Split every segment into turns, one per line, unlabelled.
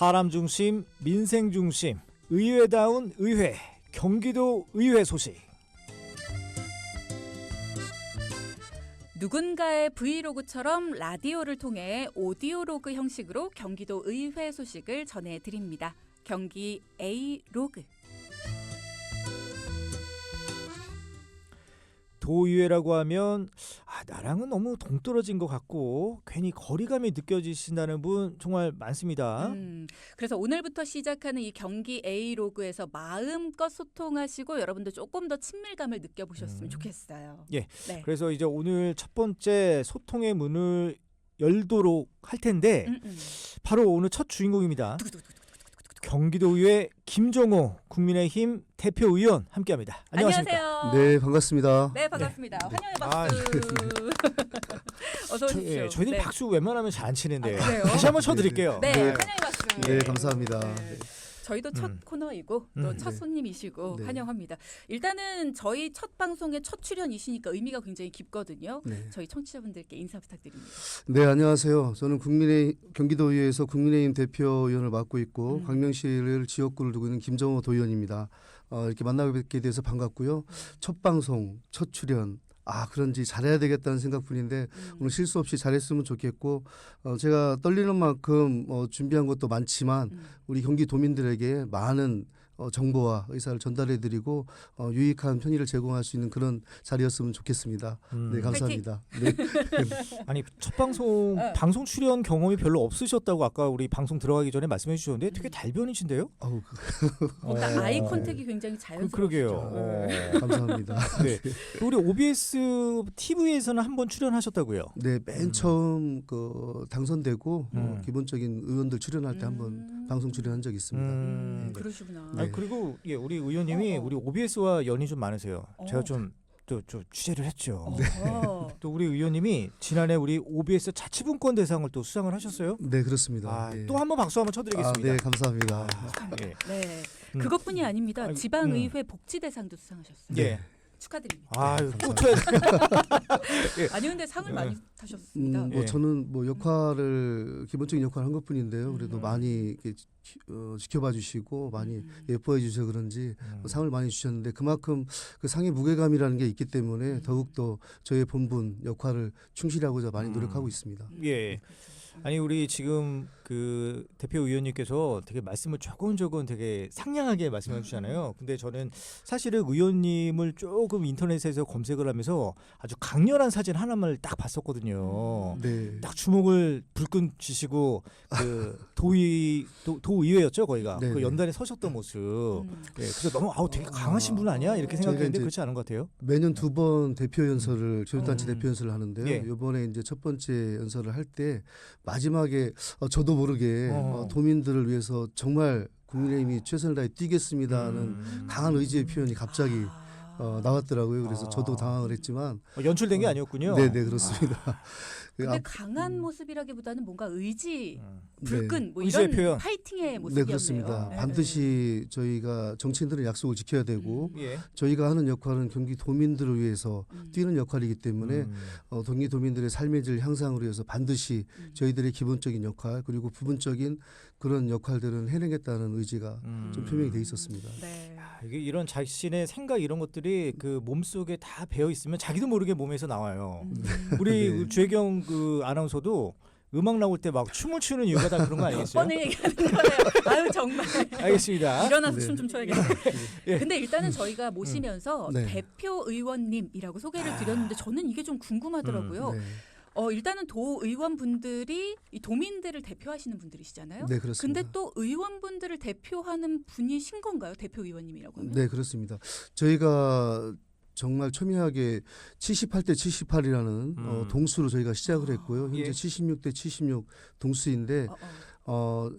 사람 중심, 민생 중심, 의회다운 의회, 경기도 의회 소식.
누군가의 브이로그처럼 라디오를 통해 오디오로그 형식으로 경기도 의회 소식을 전해드립니다. 경기 A 로그.
도의회라고 하면 아, 나랑은 너무 동떨어진 것 같고 괜히 거리감이 느껴지신다는 분 정말 많습니다.
음, 그래서 오늘부터 시작하는 이 경기 A 로그에서 마음껏 소통하시고 여러분들 조금 더 친밀감을 느껴보셨으면
음.
좋겠어요.
예.
네.
그래서 이제 오늘 첫 번째 소통의 문을 열도록 할 텐데
음, 음.
바로 오늘 첫 주인공입니다. 경기도의회 김종호 국민의힘 대표 의원 함께합니다. 안녕하십니까?
안녕하세요.
네, 반갑습니다.
네, 반갑습니다. 환영의
아,
박수. 어서
저,
오십시오.
예, 저희는
네.
박수 웬만하면 잘 안 치는데
아, 그래요?
다시 한번 쳐드릴게요.
네,
네.
환영의 박수.
네, 감사합니다.
네. 저희도 첫
음.
코너 이고
음.
또첫
네.
손님이시고
네.
환영합니다. 일단은 저희 첫 방송의 첫 출연이시니까 의미가 굉장히 깊거든요.
네.
저희 청취자분들께 인사 부탁드립니다.
네, 안녕하세요. 저는 국민의 경기도의회에서 국민의힘 대표위원을 맡고 있고
음.
광명시를 지역구를 두고 있는 김정호 도의원입니다. 어, 이렇게 만나뵙게 돼서 반갑고요. 첫 방송, 첫 출연. 아, 그런지 잘해야 되겠다는 생각뿐인데
음.
오늘 실수 없이 잘했으면 좋겠고 어, 제가 떨리는 만큼 어, 준비한 것도 많지만
음.
우리 경기도민들에게 많은 어, 정보와 의사를 전달해드리고 어, 유익한 편의를 제공할 수 있는 그런 자리였으면 좋겠습니다.
음.
네, 감사합니다. 네.
아니 첫 방송
네.
방송 출연 경험이 별로 없으셨다고 아까 우리 방송 들어가기 전에 말씀해 주셨는데 되게
음.
달변이신데요?
어우, 그-
일단
어.
아이 컨택이 굉장히
그,
자연스러우시죠.
그러게요.
네.
어.
감사합니다.
네. 우리 OBS TV에서는 한 번 출연하셨다고요.
네, 맨
음.
처음 그 당선되고 어,
음.
기본적인 의원들 출연할 때 한번
음.
방송 출연한 적이 있습니다.
음,
음.
그러시구나.
네.
아니, 그리고 예, 우리 의원님이
어, 어.
우리 OBS와 연이 좀 많으세요.
어.
제가 좀 또 좀 취재를 했죠.
어허.
또 우리 의원님이 지난해 우리 OBS 자치분권 대상을 또 수상을 하셨어요.
네, 그렇습니다.
아,
예.
또 한번 박수 한번
아,
쳐드리겠습니다.
네, 감사합니다.
아, 예.
네.
음.
그것뿐이 아닙니다. 지방의회 복지대상도 수상하셨어요.
예.
축하드립니다.
또
감사합니다.
쳐야 돼.
아니 근데 상을
네.
많이 타셨습니다.
음, 뭐
예.
저는 뭐 역할을 기본적인 역할을 한 것뿐인데요. 그래도
음.
많이 이렇게 지- 어, 지켜봐 주시고 많이
음.
예뻐해 주셔서 그런지
음.
상을 많이 주셨는데 그만큼 그 상의 무게감이라는 게 있기 때문에
음.
더욱 더 저의 본분 역할을 충실하고자 많이
음.
노력하고 있습니다.
음,
예.
음.
아니 우리 지금 그 대표 의원님께서 되게 말씀을 조곤조곤 되게 상냥하게 말씀해 주잖아요. 근데 저는 사실은 의원님을 조금 인터넷에서 검색을 하면서 아주 강렬한 사진 하나만 딱 봤었거든요.
음.
네.
딱 주먹을 불끈 쥐시고 그 도의 도, 도의회였죠 거기가
네,
그
네.
연단에 서셨던 모습.
음.
예, 그래서 너무 아우 되게 강하신 분 아니야 이렇게 생각했는데 그렇지 않은 것 같아요.
매년 두 번 대표 연설을 교육단체
음.
대표 연설을 하는데요.
예.
이번에 이제 첫 번째 연설을 할 때 마지막에 어, 저도 모르게
어.
어, 도민들을 위해서 정말 국민의힘이 최선을 다해 뛰겠습니다는
음.
강한 의지의 표현이 갑자기
아.
어, 나왔더라고요. 그래서
아.
저도 당황을 했지만
어, 연출된 게
어,
아니었군요.
네, 네 그렇습니다. 그
근데
앞-
강한
음.
모습이라기보다는 뭔가 의지,
음.
불끈 뭐
의지의
이런
표현.
파이팅의
네
모습이었네요.
그렇습니다.
네,
반드시 저희가 정치인들은 약속을 지켜야 되고
예.
저희가 하는 역할은 경기 도민들을 위해서
네. 음.
뛰는 역할이기 때문에
음.
어, 경기도민들의 삶의 질 향상을 위해서 반드시
음.
저희들의 기본적인 역할 그리고 부분적인 그런 역할들은 해내겠다는 의지가
음.
좀 표명이 돼 있었습니다.
네.
아, 이게 이런 자신의 생각 이런 것들이 그 몸속에 다 배어 있으면 자기도 모르게 몸에서 나와요.
음.
우리
네.
주혜경 그 아나운서도 음악 나올 때 막 춤을 추는 이유가 다 그런
거몇
아니겠어요?
번을 얘기하는 거예요. 아유 정말.
알겠습니다.
일어나서
네.
춤좀 춰야겠네.
예.
근데 일단은 저희가 모시면서
네.
대표 의원님이라고 소개를 드렸는데 저는 이게 좀 궁금하더라고요.
네,
어 일단은 도 의원분들이 이 도민들을 대표하시는 분들이시잖아요.
네 그렇습니다.
근데 또 의원분들을 대표하는 분이신 건가요? 대표 의원님이라고 하면?
네 그렇습니다. 저희가 정말 첨예하게 78대 78이라는 어,
음.
동수로 저희가 시작을 했고요. 현재
예.
76대 76 동수인데
어, 어.
어,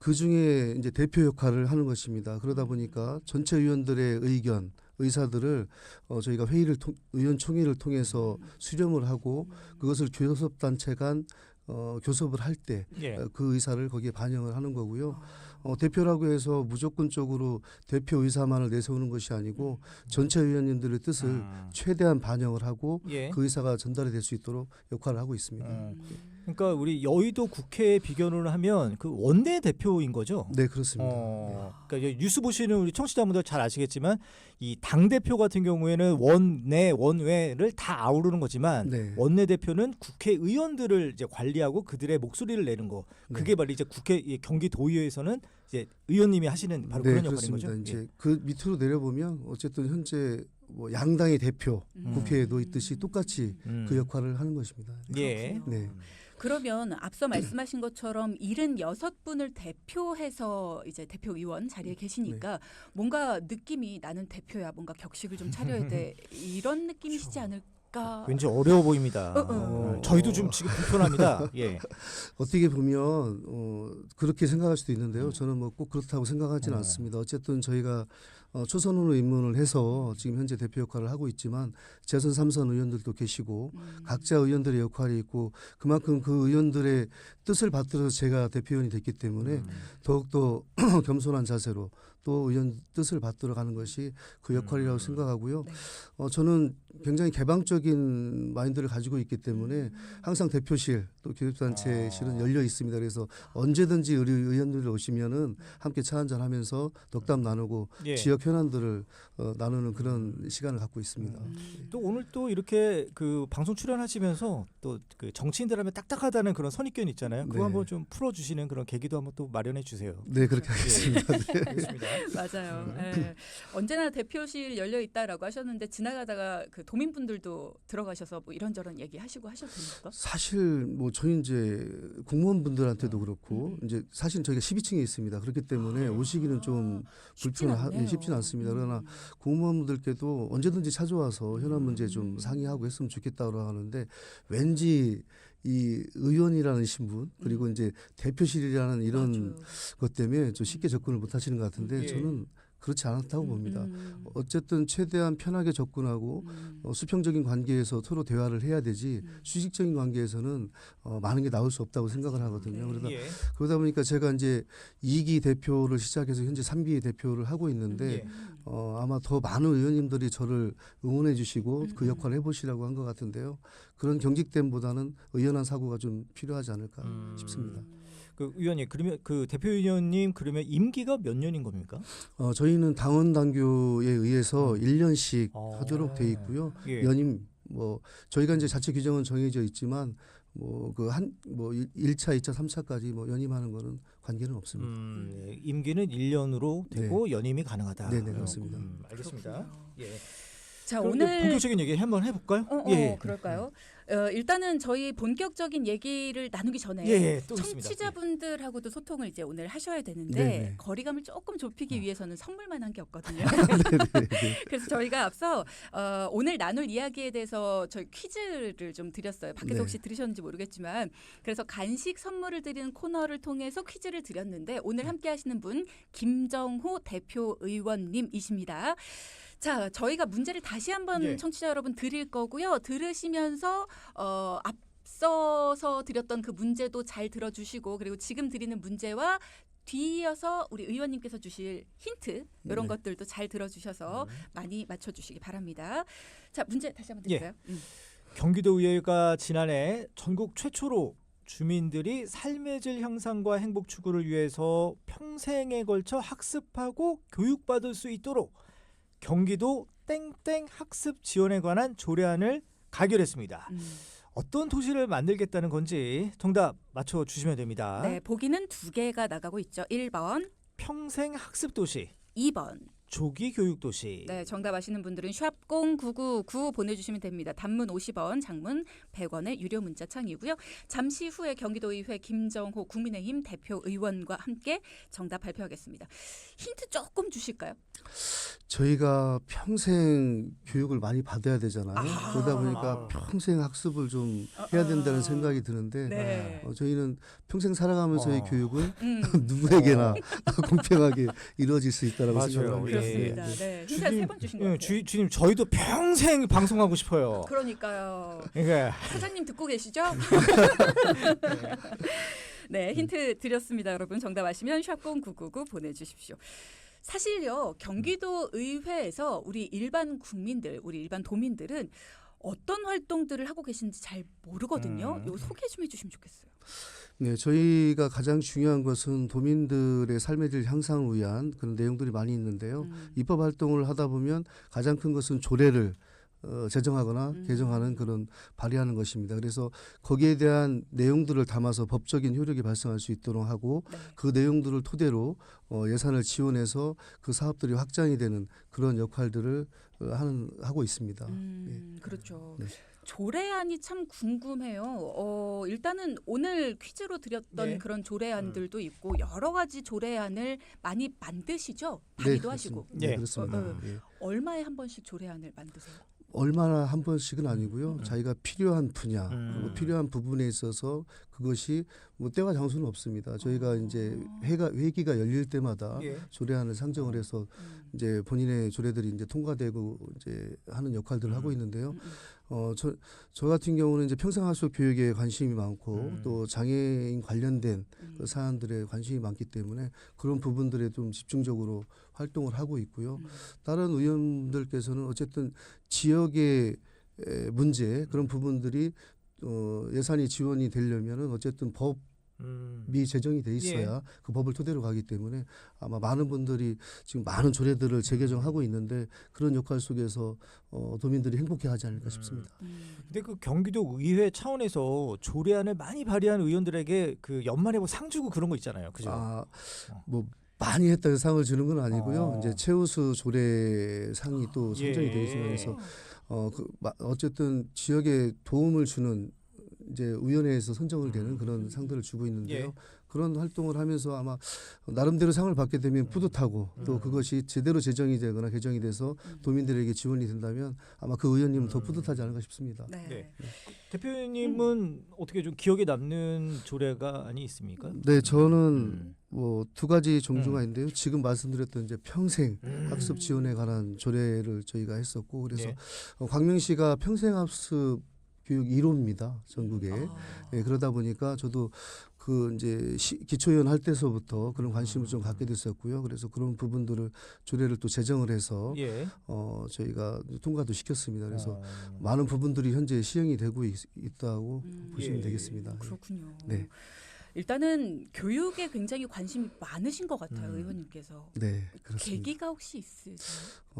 그 중에 이제 대표 역할을 하는 것입니다. 그러다 보니까 전체 의원들의 의견, 의사들을 어, 저희가 회의를 통, 의원총회를 통해서
음.
수렴을 하고 그것을 교섭 단체 간 어, 교섭을 할때
예.
그 의사를 거기에 반영을 하는 거고요.
아.
어, 대표라고 해서 무조건적으로 대표 의사만을 내세우는 것이 아니고 전체 의원님들의 뜻을
음.
최대한 반영을 하고
예.
그 의사가 전달이 될 수 있도록 역할을 하고 있습니다.
음.
음.
그러니까 우리 여의도 국회에 비견을 하면 그 원내 대표인 거죠.
네 그렇습니다.
어, 그러니까 이제 뉴스 보시는 우리 청취자분들 잘 아시겠지만 이당 대표 같은 경우에는 원내 원외를 다 아우르는 거지만
네.
원내 대표는 국회의원들을 이제 관리하고 그들의 목소리를 내는 거. 그게
네.
바로 이제 국회 이 경기도의회에서는 이제 의원님이 하시는 바로
네,
그런 역할인
그렇습니다.
거죠.
이제
예.
그 밑으로 내려보면 어쨌든 현재 뭐 양당의 대표
음.
국회에도 있듯이 똑같이
음.
그 역할을 하는 것입니다.
예.
그렇군요.
네.
그러면 앞서 말씀하신 것처럼 76분을 대표해서 이제 대표 의원 자리에 계시니까 뭔가 느낌이 나는 대표야 뭔가 격식을 좀 차려야 돼 이런 느낌이시지 않을까?
왠지 어려워 보입니다.
어, 어.
어, 저희도 좀 지금 불편합니다. 예.
어떻게 보면 어, 그렇게 생각할 수도 있는데요. 저는 뭐 꼭 그렇다고 생각하지는
어.
않습니다. 어쨌든 저희가 어, 초선으로 입문을 해서 지금 현재 대표 역할을 하고 있지만 재선 삼선 의원들도 계시고
음.
각자 의원들의 역할이 있고 그만큼 그 의원들의 뜻을 받들어서 제가 대표의원이 됐기 때문에
음.
더욱더 겸손한 자세로 또 의원 뜻을 받들어 가는 것이 그 역할이라고
음.
생각하고요.
네.
어, 저는 굉장히 개방적인 마인드를 가지고 있기 때문에
음.
항상 대표실 또 교육단체실은
아.
열려 있습니다. 그래서 언제든지 우리 의원들 오시면은 함께 차 한잔 하면서 덕담 나누고
예.
지역 현안들을 어, 나누는 그런 시간을 갖고 있습니다.
음.
또 오늘 또 이렇게 그 방송 출연하시면서 또 그 정치인들 하면 딱딱하다는 그런 선입견 있잖아요. 그거
네.
한번 좀 풀어주시는 그런 계기도 한번 또 마련해 주세요.
네, 그렇게 하겠습니다. 네.
알겠습니다.
맞아요.
음.
예. 언제나 대표실 열려 있다라고 하셨는데 지나가다가 그 도민분들도 들어가셔서 뭐 이런저런 얘기하시고 하셔도 됩니까?
사실 뭐 저희 이제 공무원분들한테도
음.
그렇고 이제 사실 저희가 12층에 있습니다. 그렇기 때문에 오시기는 좀
쉽진
불편하
않네요.
쉽지는 않습니다. 그러나
음.
공무원분들께도 언제든지 찾아와서 현안 문제 좀 상의하고 했으면 좋겠다고 하는데 왠지 이 의원이라는 신분 그리고 이제 대표실이라는 이런
음. 맞아요.
것 때문에 좀 쉽게 접근을 못 하시는 것 같은데
예.
저는 그렇지 않았다고 봅니다.
음.
어쨌든 최대한 편하게 접근하고
음.
어, 수평적인 관계에서 서로 대화를 해야 되지
음.
수직적인 관계에서는 어, 많은 게 나올 수 없다고 생각을 하거든요.
네.
그러다
예.
그러다 보니까 제가 이제 2기 대표를 시작해서 현재 3기 대표를 하고 있는데
예.
어, 아마 더 많은 의원님들이 저를 응원해 주시고
음,
그
음.
역할을 해보시라고 한 것 같은데요. 그런 경직됨보다는 의연한 사고가 좀 필요하지 않을까
음.
싶습니다.
그 의원님 그러면 그 대표 의원님 그러면 임기가 몇 년인 겁니까?
어, 저희는 당원 당규에 의해서
음.
1년씩
어.
하도록 돼 있고요.
예.
연임 뭐 저희가 이제 자체 규정은 정해져 있지만 뭐 그 한뭐 1차, 2차, 3차까지 뭐 연임하는 거는 관계는 없습니다.
음, 예. 임기는 1년으로 되고 연임이 가능하다.
네, 네, 그렇습니다.
음, 알겠습니다.
그렇군요.
예.
자 오늘
본격적인 얘기 한번 해 볼까요?
어, 어,
예.
그럴까요? 어, 일단은 저희 본격적인 얘기를 나누기 전에
예, 예, 또 있습니다.
청취자분들하고도 소통을 이제 오늘 하셔야 되는데
네, 네.
거리감을 조금 좁히기
어.
위해서는 선물만 한 게 없거든요.
네, 네, 네.
그래서 저희가 앞서 어, 오늘 나눌 이야기에 대해서 저희 퀴즈를 좀 드렸어요. 밖에서
네.
혹시 들으셨는지 모르겠지만 그래서 간식 선물을 드리는 코너를 통해서 퀴즈를 드렸는데 오늘 함께 하시는 분 김정호 대표 의원님이십니다. 자, 저희가 문제를 다시 한번
예.
청취자 여러분 드릴 거고요. 들으시면서 어, 앞서서 드렸던 그 문제도 잘 들어주시고 그리고 지금 드리는 문제와 뒤이어서 우리 의원님께서 주실 힌트 이런
네.
것들도 잘 들어주셔서
음.
많이 맞춰주시기 바랍니다. 자 문제 다시 한번
예.
드릴까요? 음.
경기도의회가 지난해 전국 최초로 주민들이 삶의 질 향상과 행복 추구를 위해서 평생에 걸쳐 학습하고 교육받을 수 있도록 경기도 땡땡 학습 지원에 관한 조례안을 가결했습니다.
음.
어떤 도시를 만들겠다는 건지 정답 맞춰 주시면 됩니다.
네 보기는 두 개가 나가고 있죠. 1번,
평생 학습 도시,
2번.
조기 교육 도시.
네 정답 아시는 분들은 샵0999 보내주시면 됩니다. 단문 50원, 장문 100원의 유료 문자 창이고요. 잠시 후에 경기도의회 김정호 국민의힘 대표 의원과 함께 정답 발표하겠습니다. 힌트 조금 주실까요?
저희가 평생 교육을 많이 받아야 되잖아요.
아.
그러다 보니까 평생 학습을 좀 해야 된다는 생각이 드는데
네.
어, 저희는 평생 살아가면서의
어.
교육을
음.
누구에게나 공평하게 이루어질 수 있다라고
맞아요.
생각을 합니다.
그렇습니다.
예.
네, 힌트 세번 주신 것
예,
같아요.
주, 주님 저희도 평생 방송하고 싶어요.
그러니까요.
그러니까
사장님 듣고 계시죠? 네,
음.
힌트 드렸습니다, 여러분. 정답 아시면 샵0999 보내주십시오. 사실요, 경기도 의회에서 우리 일반 국민들, 우리 일반 도민들은 어떤 활동들을 하고 계신지 잘 모르거든요.
음.
이거 소개 좀 해주시면 좋겠어요.
네, 저희가 가장 중요한 것은 도민들의 삶의 질 향상을 위한 그런 내용들이 많이 있는데요.
음.
입법 활동을 하다 보면 가장 큰 것은 조례를 어, 제정하거나
음.
개정하는 그런 발의하는 것입니다. 그래서 거기에 대한 내용들을 담아서 법적인 효력이 발생할 수 있도록 하고
네.
그 내용들을 토대로 어, 예산을 지원해서 그 사업들이 확장이 되는 그런 역할들을 어, 하는 하고 있습니다.
음, 그렇죠.
네.
조례안이 참 궁금해요. 어, 일단은 오늘 퀴즈로 드렸던
네.
그런 조례안들도 있고 여러 가지 조례안을 많이 만드시죠?
네,
발의도 하시고
그렇습니다. 네,
예.
그렇습니다.
어, 어.
예.
얼마에 한 번씩 조례안을 만드세요?
얼마나 한 번씩은 아니고요.
음.
자기가 필요한 분야
음.
그리고 필요한 부분에 있어서 그것이 뭐 때와 장소는 없습니다. 저희가
어.
이제 회가 회기가 열릴 때마다
예.
조례안을 상정을 해서
음.
이제 본인의 조례들이 이제 통과되고 이제 하는 역할들을
음.
하고 있는데요.
음, 음.
어, 저, 저 같은 경우는 이제 평생학습 교육에 관심이 많고
음.
또 장애인 관련된
음.
그 사안들에 관심이 많기 때문에 그런 부분들에 좀 집중적으로 활동을 하고 있고요.
음.
다른 의원들께서는 어쨌든 지역의 에, 문제 그런 부분들이 어, 예산이 지원이 되려면은 어쨌든 법이
음.
제정이 돼 있어야 그 법을 토대로 가기 때문에 아마 많은 분들이 지금 많은 조례들을 재개정하고 있는데 그런 역할 속에서 어, 도민들이 행복해하지 않을까 싶습니다.
음.
근데 그 경기도 의회 차원에서 조례안을 많이 발의한 의원들에게 그 연말에 뭐 상 주고 그런 거 있잖아요. 그죠?
아,
어.
뭐 많이 했다 해서 상을 주는 건 아니고요.
어.
이제 최우수 조례 상이 또 선정이
예.
되어 있습니다. 그래서 어, 그, 마- 어쨌든 지역에 도움을 주는 이제 위원회에서 선정을 되는
음.
그런 상들을 주고 있는데요.
예.
그런 활동을 하면서 아마 나름대로 상을 받게 되면 뿌듯하고 또
음.
그것이 제대로 제정이 되거나 개정이 돼서
음.
도민들에게 지원이 된다면 아마 그 의원님은 더
음.
뿌듯하지 않을까 싶습니다.
네.
네. 대표님은 어떻게 좀 기억에 남는 조례가안이 있습니까?
네, 저는
음.
뭐 두 가지 종류가
음.
있는데요. 지금 말씀드렸던 이제 평생
음.
학습 지원에 관한 조례를 저희가 했었고 그래서
예.
어, 광명시가 평생 학습 교육 1호입니다 전국에
아.
예, 그러다 보니까 저도 그 이제 시, 기초위원 할 때서부터 그런 관심을 좀 갖게 됐었고요 그래서 그런 부분들을 조례를 또 제정을 해서
예.
어 저희가 통과도 시켰습니다 그래서
어.
많은 부분들이 현재 시행이 되고 있, 있다고
음.
보시면
예.
되겠습니다. 예.
그렇군요.
네.
일단은 교육에 굉장히 관심이 많으신 것 같아요,
음.
의원님께서.
네, 그렇습니다.
계기가 혹시 있으세요?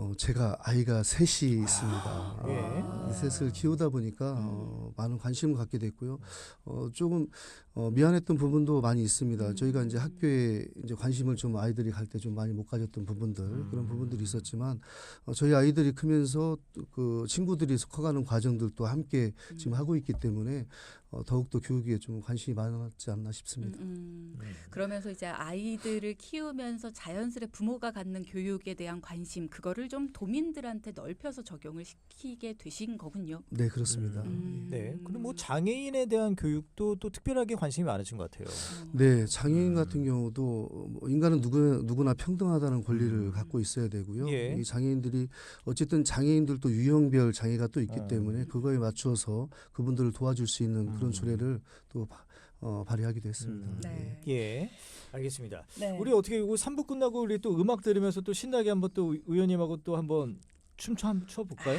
어, 제가 아이가 셋이 있습니다.
예.
어, 이 셋을 키우다 보니까
음.
어, 많은 관심을 갖게 됐고요. 어, 조금 어, 미안했던 부분도 많이 있습니다.
음.
저희가 이제 학교에 이제 관심을 좀 아이들이 갈 때 좀 많이 못 가졌던 부분들
음.
그런 부분들이 있었지만 어, 저희 아이들이 크면서 또그 친구들이 커가는 과정들도 함께 지금
음.
하고 있기 때문에 어, 더욱더 교육에 좀 관심이 많았지 않나 싶습니다.
음, 음.
음.
그러면서 이제 아이들을 키우면서 자연스레 부모가 갖는 교육에 대한 관심 그거를 좀 도민들한테 넓혀서 적용을 시키게 되신 거군요.
네, 그렇습니다.
음.
네. 그리고 뭐 장애인에 대한 교육도 또 특별하게 관심이 많으신 것 같아요.
어.
네, 장애인
음.
같은 경우도 뭐 인간은 누구, 누구나 평등하다는 권리를
음.
갖고 있어야 되고요.
예.
이 장애인들이 어쨌든 장애인들도 유형별 장애가 또 있기
어.
때문에 그거에 맞춰서 그분들을 도와줄 수 있는
음.
그런 조례를 또 바- 어, 발의하기도 했습니다.
음.
네.
예. 알겠습니다.
네.
우리 어떻게 이거 3부 끝나고 우리 또 음악 들으면서 또 신나게 한번 또 의원님하고 또 한번 춤춰 한번 춰 볼까요?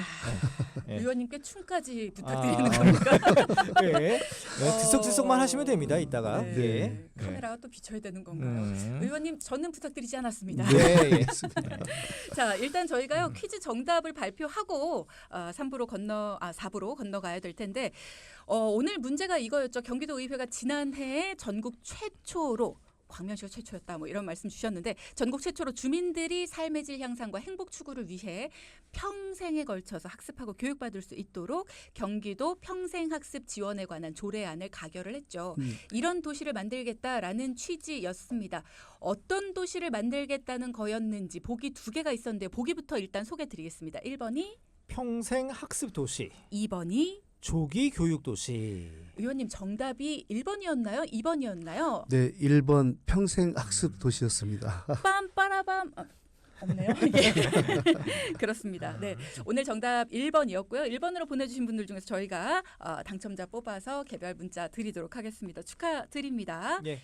네.
의원님께 춤까지 부탁드리는
아.
겁니까?
예. 네. 들썩들썩만 하시면 됩니다. 이따가.
네.
예.
카메라가 또 비춰야 되는 건가요?
음.
의원님 저는 부탁드리지 않았습니다.
네. 예.
자, 일단
음.
저희가요 퀴즈 정답을 발표하고 어, 3부로 건너 아 4부로 건너가야 될 텐데 어, 오늘 문제가 이거였죠. 경기도 의회가 지난해 전국 최초로 광명시가 최초였다 뭐 이런 말씀 주셨는데 전국 최초로 주민들이 삶의 질 향상과 행복 추구를 위해 평생에 걸쳐서 학습하고 교육받을 수 있도록 경기도 평생학습 지원에 관한 조례안을 가결을 했죠.
음.
이런 도시를 만들겠다라는 취지였습니다. 어떤 도시를 만들겠다는 거였는지 보기 두 개가 있었는데 보기부터 일단 소개 드리겠습니다. 1번이
평생 학습 도시,
2번이
조기 교육 도시.
의원님 정답이 1번이었나요? 2번이었나요?
네, 1번 평생 학습 도시였습니다.
빰빠라밤 아, 없네요. 예. 그렇습니다. 네. 오늘 정답 1번이었고요. 1번으로 보내 주신 분들 중에서 저희가 어, 당첨자 뽑아서 개별 문자 드리도록 하겠습니다. 축하드립니다.
예.